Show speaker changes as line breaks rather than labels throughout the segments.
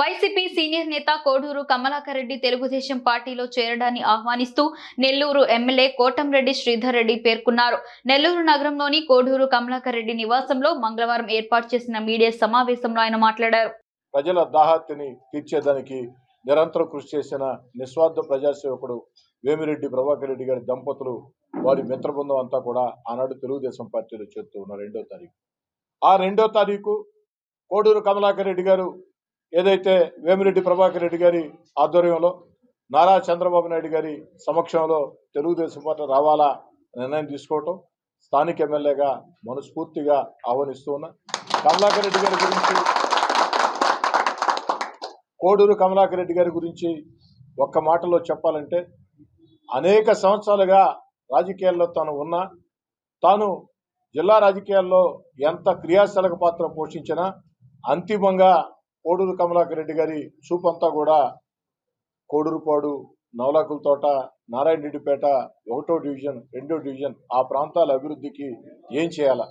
YCP senior నేత కోడూరు కమలాకర్ రెడ్డి తెలుగుదేశం పార్టీలో చేరడాన్ని ఆహ్వానిస్తూ నెల్లూరు ఎమ్మెల్యే కోటంరెడ్డి శ్రీధర్ రెడ్డి పేర్కొన్నారు. నెల్లూరు నగరంలోని కోడూరు కమలాకర్ రెడ్డి నివాసంలో మంగళవారం ఏర్పాటు చేసిన మీడియా సమావేశంలో ఆయన మాట్లాడారు.
ప్రజల దాహత్తిని తీర్చేదానికి నిరంతరం కృషి చేసిన నిస్వార్థ ప్రజాసేవకుడు వేమిరెడ్డి ప్రభాకర్ రెడ్డి గారి దంపతులు వారి మిత్ర బృందం అంతా కూడా ఆనాడు తెలుగుదేశం పార్టీలో చేరుతూ ఉన్న రెండో తారీఖు. ఆ రెండో తారీఖు కోడూరు కమలాకర్ రెడ్డి గారు ఏదైతే వేమిరెడ్డి ప్రభాకర్ రెడ్డి గారి ఆధ్వర్యంలో నారా చంద్రబాబు నాయుడు గారి సమక్షంలో తెలుగుదేశం పార్టీ రావాలా నిర్ణయం తీసుకోవటం స్థానిక ఎమ్మెల్యేగా మనస్ఫూర్తిగా ఆహ్వానిస్తూ ఉన్నా. కమలాకర్ రెడ్డి గారి గురించి కోడూరు కమలాకర్ రెడ్డి గారి గురించి ఒక్క మాటలో చెప్పాలంటే అనేక సంవత్సరాలుగా రాజకీయాల్లో తాను ఉన్నా తాను జిల్లా రాజకీయాల్లో ఎంత క్రియాశీలక పాత్ర పోషించినా అంతిమంగా కోడూరు కమలాకర్ రెడ్డి గారి చూపంతా కూడా కోడూరుపాడు నవలాకుల తోట నారాయణ రెడ్డిపేట ఒకటో డివిజన్ రెండో డివిజన్ ఆ ప్రాంతాల అభివృద్ధికి ఏం చేయాలా?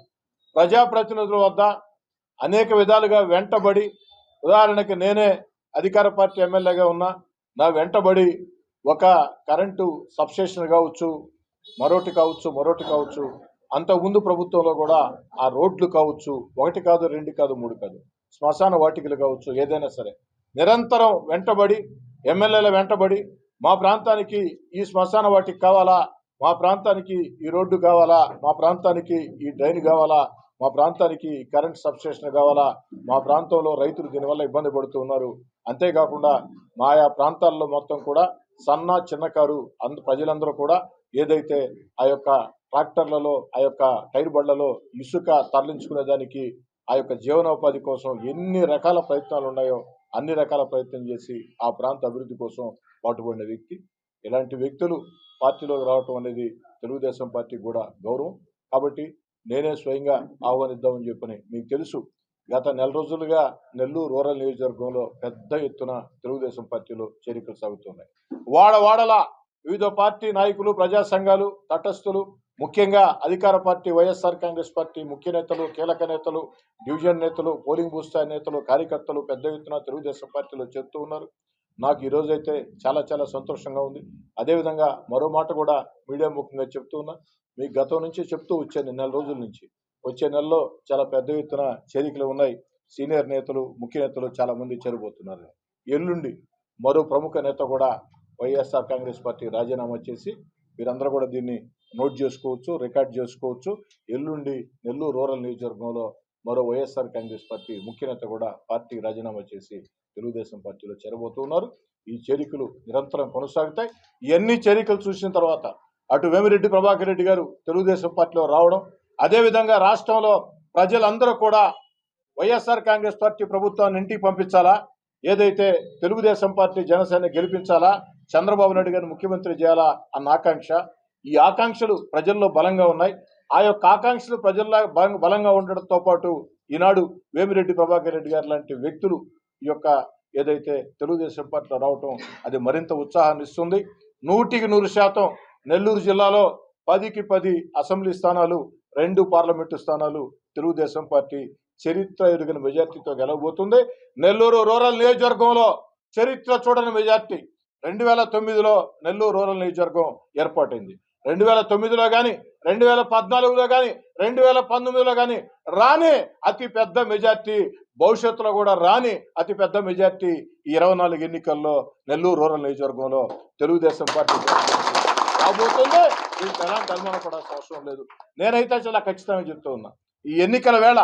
ప్రజాప్రతినిధుల వద్ద అనేక విధాలుగా వెంటబడి ఉదాహరణకి నేనే అధికార పార్టీ ఎమ్మెల్యేగా ఉన్నా నా వెంటబడి ఒక కరెంటు సబ్స్టేషన్ కావచ్చు మరొకటి కావచ్చు మరొకటి కావచ్చు అంతకుముందు ప్రభుత్వంలో కూడా ఆ రోడ్లు కావచ్చు ఒకటి కాదు రెండు కాదు మూడు కాదు శ్మశాన వాటికలు కావచ్చు ఏదైనా సరే నిరంతరం వెంటబడి ఎమ్మెల్యేల వెంటబడి మా ప్రాంతానికి ఈ శ్మశాన వాటికి కావాలా మా ప్రాంతానికి ఈ రోడ్డు కావాలా మా ప్రాంతానికి ఈ డ్రైన్ కావాలా మా ప్రాంతానికి కరెంట్ సబ్స్టేషన్ కావాలా మా ప్రాంతంలో రైతులు దీనివల్ల ఇబ్బంది పడుతూ ఉన్నారు. అంతేకాకుండా మా ఆయా ప్రాంతాల్లో మొత్తం కూడా సన్న చిన్నకారు అంద ప్రజలందరూ కూడా ఏదైతే ఆ యొక్క ట్రాక్టర్లలో ఆ యొక్క టైర్ బండ్లలో ఇసుక తరలించుకునే దానికి ఆ యొక్క జీవనోపాధి కోసం ఎన్ని రకాల ప్రయత్నాలు ఉన్నాయో అన్ని రకాల ప్రయత్నం చేసి ఆ ప్రాంత అభివృద్ధి కోసం పాటుపడిన వ్యక్తి. ఇలాంటి వ్యక్తులు పార్టీలోకి రావటం అనేది తెలుగుదేశం పార్టీకి కూడా గౌరవం. కాబట్టి నేనే స్వయంగా ఆహ్వానిద్దామని చెప్పని మీకు తెలుసు. గత నెల రోజులుగా నెల్లూరు రూరల్ నియోజకవర్గంలో పెద్ద ఎత్తున తెలుగుదేశం పార్టీలో చేరికలు సాగుతున్నాయి. వాడవాడల వివిధ పార్టీ నాయకులు ప్రజా సంఘాలు తటస్థులు ముఖ్యంగా అధికార పార్టీ వైఎస్ఆర్ కాంగ్రెస్ పార్టీ ముఖ్య నేతలు కీలక నేతలు డివిజన్ నేతలు పోలింగ్ బూత్ స్థాయి నేతలు కార్యకర్తలు పెద్ద ఎత్తున తెలుగుదేశం పార్టీలో చేరుతూ ఉన్నారు. నాకు ఈరోజైతే చాలా చాలా సంతోషంగా ఉంది. అదేవిధంగా మరో మాట కూడా మీడియా ముఖ్యంగా చెప్తూ ఉన్నా. మీ గతం నుంచి చెప్తూ వచ్చాను నెల రోజుల నుంచి. వచ్చే నెలలో చాలా పెద్ద ఎత్తున చేరికలు ఉన్నాయి. సీనియర్ నేతలు ముఖ్య నేతలు చాలా మంది చేరబోతున్నారు. ఎల్లుండి మరో ప్రముఖ నేత కూడా వైఎస్ఆర్ కాంగ్రెస్ పార్టీ రాజీనామా చేసి మీరందరూ కూడా దీన్ని నోట్ చేసుకోవచ్చు రికార్డ్ చేసుకోవచ్చు. ఎల్లుండి నెల్లూరు రూరల్ నియోజకవర్గంలో మరో వైఎస్ఆర్ కాంగ్రెస్ పార్టీ ముఖ్య నేత కూడా పార్టీ రాజీనామా చేసి తెలుగుదేశం పార్టీలో చేరబోతున్నారు ఈ చేరికలు నిరంతరం కొనసాగుతాయి. ఇవన్నీ చేరికలు చూసిన తర్వాత అటు వేమిరెడ్డి ప్రభాకర్ రెడ్డి గారు తెలుగుదేశం పార్టీలో రావడం అదేవిధంగా రాష్ట్రంలో ప్రజలందరూ కూడా వైఎస్ఆర్ కాంగ్రెస్ పార్టీ ప్రభుత్వాన్ని ఇంటికి పంపించాలా? ఏదైతే తెలుగుదేశం పార్టీ జనసేన గెలిపించాలా? చంద్రబాబు నాయుడు గారిని ముఖ్యమంత్రి చేయాలా? అన్న ఆకాంక్ష. ఈ ఆకాంక్షలు ప్రజల్లో బలంగా ఉన్నాయి. ఆ యొక్క ఆకాంక్షలు ప్రజల్లో బలం- బలంగా ఉండడంతో పాటు ఈనాడు వేమిరెడ్డి ప్రభాకర్ రెడ్డి గారు లాంటి వ్యక్తులు ఈ యొక్క ఏదైతే తెలుగుదేశం పార్టీలో రావటం అది మరింత ఉత్సాహాన్ని ఇస్తుంది. నూటికి నూరు శాతం నెల్లూరు జిల్లాలో పదికి పది అసెంబ్లీ స్థానాలు రెండు పార్లమెంటు స్థానాలు తెలుగుదేశం పార్టీ చరిత్ర ఎరుగిన మెజార్టీతో గెలవబోతుంది. నెల్లూరు రూరల్ నియోజకవర్గంలో చరిత్ర చూడని మెజార్టీ. రెండు వేల తొమ్మిదిలో నెల్లూరు రూరల్ నియోజకవర్గం ఏర్పాటైంది. రెండు వేల తొమ్మిదిలో కానీ రెండు వేల పద్నాలుగులో కానీ రెండు వేల పంతొమ్మిదిలో కానీ రాని అతి పెద్ద మెజార్టీ. భవిష్యత్తులో కూడా రాని అతి పెద్ద మెజార్టీ ఈ ఇరవై నాలుగు ఎన్నికల్లో నెల్లూరు రూరల్ నియోజకవర్గంలో తెలుగుదేశం పార్టీ రాబోతుంది. దీనికి ఎలాంటి అనుమానం కూడా అవసరం లేదు. నేనైతే చాలా ఖచ్చితంగా చెప్తూ ఉన్నా ఈ ఎన్నికల వేళ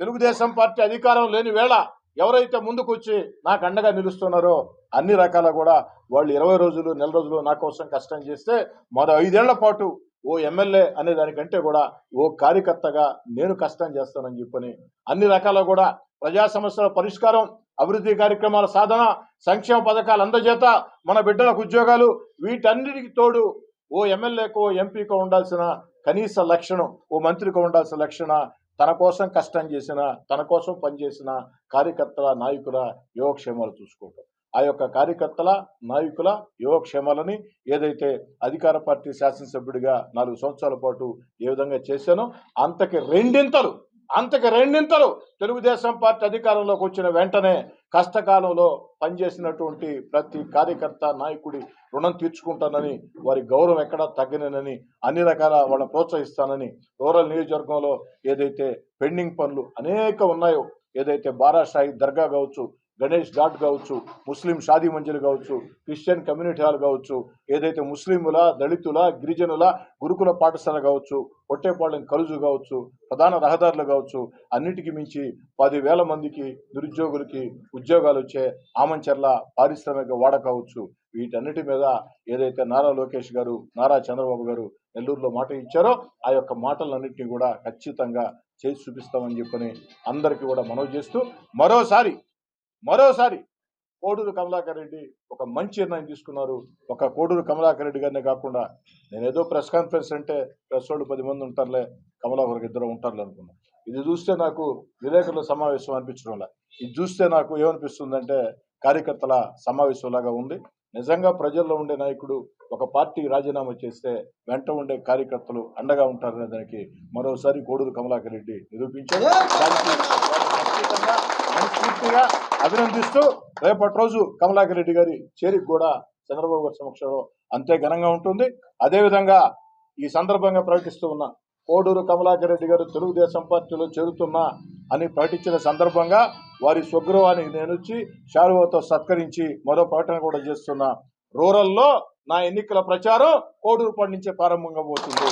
తెలుగుదేశం పార్టీ అధికారం లేని వేళ ఎవరైతే ముందుకు వచ్చి నాకు అండగా నిలుస్తున్నారో అన్ని రకాల కూడా వాళ్ళు ఇరవై రోజులు నెల రోజులు నా కోసం కష్టం చేస్తే మరో ఐదేళ్ళ పాటు ఓ ఎమ్మెల్యే అనే దానికంటే కూడా ఓ కార్యకర్తగా నేను కష్టం చేస్తానని చెప్పని అన్ని రకాల కూడా ప్రజా సమస్యల పరిష్కారం అభివృద్ధి కార్యక్రమాల సాధన సంక్షేమ పథకాలు అందజేత మన బిడ్డలకు ఉద్యోగాలు వీటన్నిటికి తోడు ఓ ఎమ్మెల్యేకో ఎంపీకో ఉండాల్సిన కనీస లక్షణం ఓ మంత్రికో ఉండాల్సిన లక్షణ తన కోసం కష్టం చేసిన తన కోసం పనిచేసిన కార్యకర్తల నాయకుల యోగక్షేమాలు చూసుకోవటం. ఆ యొక్క కార్యకర్తల నాయకుల యోగక్షేమాలని ఏదైతే అధికార పార్టీ శాసనసభ్యుడిగా నాలుగు సంవత్సరాల పాటు ఏ విధంగా చేశానో అంతకి రెండింతలు అంతకు రెండింతలు తెలుగుదేశం పార్టీ అధికారంలోకి వచ్చిన వెంటనే కష్టకాలంలో పనిచేసినటువంటి ప్రతి కార్యకర్త నాయకుడి రుణం తీర్చుకుంటానని వారి గౌరవం ఎక్కడా తగ్గనని అన్ని రకాల వాళ్ళని ప్రోత్సహిస్తానని రూరల్ నియోజకవర్గంలో ఏదైతే పెండింగ్ పనులు అనేక ఉన్నాయో ఏదైతే బారాషాయి దర్గా కావచ్చు గణేష్ ఘాట్ కావచ్చు ముస్లిం షాదీ మంజిల్ కావచ్చు క్రిస్టియన్ కమ్యూనిటీ హాల్ కావచ్చు ఏదైతే ముస్లింల దళితుల గిరిజనుల గురుకుల పాఠశాల కావచ్చు కొట్టేపాళ్ళని కలుజు కావచ్చు ప్రధాన రహదారులు కావచ్చు అన్నిటికీ మించి పదివేల మందికి నిరుద్యోగులకి ఉద్యోగాలు వచ్చే ఆమంచర్ల పారిశ్రామిక వాడ కావచ్చు. వీటన్నిటి మీద ఏదైతే నారా లోకేష్ గారు నారా చంద్రబాబు గారు నెల్లూరులో మాట ఇచ్చారో ఆ యొక్క మాటలన్నింటినీ కూడా ఖచ్చితంగా చేసి చూపిస్తామని చెప్పని అందరికీ కూడా మనవి చేస్తూ మరోసారి మరోసారి కోడూరు కమలాకర్ రెడ్డి ఒక మంచి నిర్ణయం తీసుకున్నారు. ఒక కోడూరు కమలాకర్ రెడ్డి గారినే కాకుండా నేను ఏదో ప్రెస్ కాన్ఫరెన్స్ అంటే ప్రెస్ వాళ్ళు పది మంది ఉంటారులే కమలాకర్కి ఇద్దరు ఉంటారులే అనుకున్నా. ఇది చూస్తే నాకు విలేకరుల సమావేశం అనిపించడంలా ఇది చూస్తే నాకు ఏమనిపిస్తుందంటే కార్యకర్తల సమావేశం లాగా ఉంది. నిజంగా ప్రజల్లో ఉండే నాయకుడు ఒక పార్టీ రాజీనామా చేస్తే వెంట ఉండే కార్యకర్తలు అండగా ఉంటారనే దానికి మరోసారి కోడూరు కమలాకర్ రెడ్డి నిరూపించారు. అభినందిస్తూ రేపటి రోజు కమలాకర్ రెడ్డి గారి చేరిక కూడా చంద్రబాబు గారి సమక్షంలో అంతే ఘనంగా ఉంటుంది. అదేవిధంగా ఈ సందర్భంగా ప్రకటిస్తూ ఉన్న కోడూరు కమలాకర్ రెడ్డి గారు తెలుగుదేశం పార్టీలో చేరుతున్నా అని ప్రకటించిన సందర్భంగా వారి స్వగృహానికి నేను వచ్చి షారువాతో సత్కరించి మరో ప్రకటన కూడా చేస్తున్నా రూరల్లో నా ఎన్నికల ప్రచారం కోడూరు పండించే ప్రారంభంగా పోతుంది.